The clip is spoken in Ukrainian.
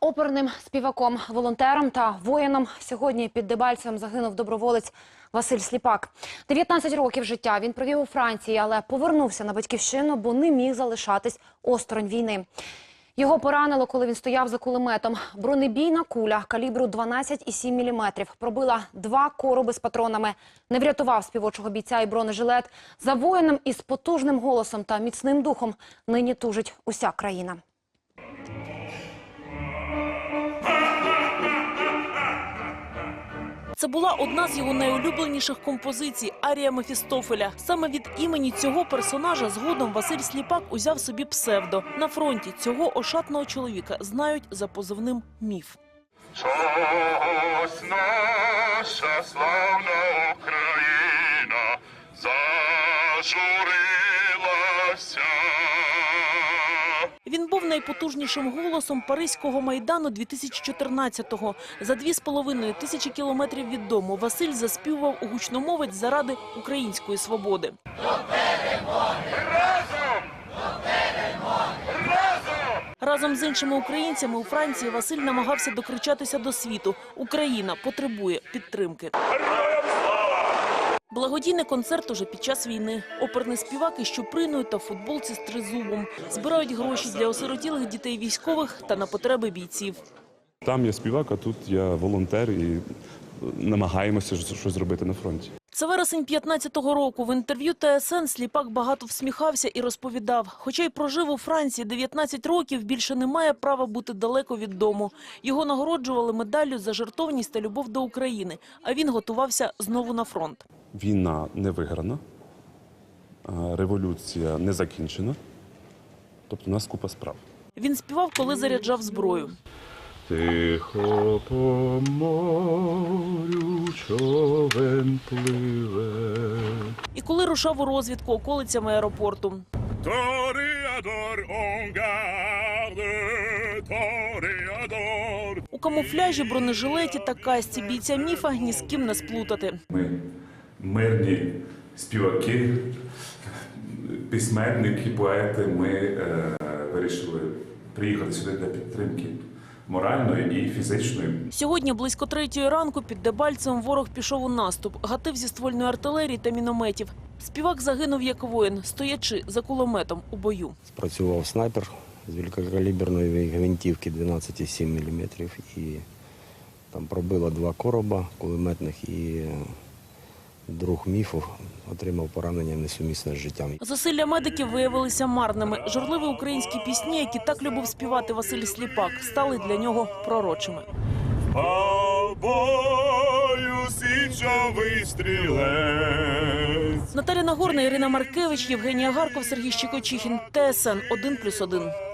оперним співаком, волонтером та воїном. Сьогодні під Дебальцем загинув доброволець Василь Сліпак. 19 років життя він провів у Франції, але повернувся на батьківщину, бо не міг залишатись осторонь війни. Його поранило, коли він стояв за кулеметом. Бронебійна куля калібру 12,7 мм пробила два короби з патронами. Не врятував співочого бійця і бронежилет. За воїном із потужним голосом та міцним духом нині тужить уся країна. Це була одна з його найулюбленіших композицій Арія Мефістофеля. Саме від імені цього персонажа згодом Василь Сліпак узяв собі псевдо. На фронті цього ошатного чоловіка знають за позивним міф. Ось наша славна Україна зажурилася. Найпотужнішим голосом Паризького майдану 2014-го. За дві з половиною тисячі кілометрів від дому Василь заспівував у гучномовець заради української свободи. Разом з іншими українцями у Франції Василь намагався докричатися до світу. Україна потребує підтримки. Благодійний концерт уже під час війни. Оперний співак із Чуприною та футболці з тризубом. Збирають гроші для осиротілих дітей військових та на потреби бійців. Там я співак, а тут я волонтер і намагаємося щось зробити на фронті. Це вересень 15-го року. В інтерв'ю ТСН Сліпак багато всміхався і розповідав. Хоча й прожив у Франції 19 років, більше не має права бути далеко від дому. Його нагороджували медаллю за жертовність та любов до України. А він готувався знову на фронт. Війна не виграна, революція не закінчена. Тобто у нас купа справ. Він співав, коли заряджав зброю. Тихо по морю човен пливе. І коли рушав у розвідку околицями аеропорту. On garde, toreador. У камуфляжі, бронежилеті та касті бійця міфа ні з ким не сплутати. Ми мирні співаки, письменники, поети. Ми е, вирішили приїхати сюди для підтримки моральної і фізичної. Сьогодні близько третьої ранку під Дебальцем ворог пішов у наступ, гатив зі ствольної артилерії та мінометів. Співак загинув як воїн, стоячи за кулеметом у бою. Працював снайпер з великокаліберної гвинтівки 12,7 мм і там пробило два короба кулеметних і друг міфу отримав поранення несумісне з життям. Зусилля медиків виявилися марними. Журливі українські пісні, які так любив співати Василь Сліпак, стали для нього пророчими. Наталя Нагорна, Ірина Маркевич, Євгенія Гарков, Сергій Щекочихін. ТСН 1+,1.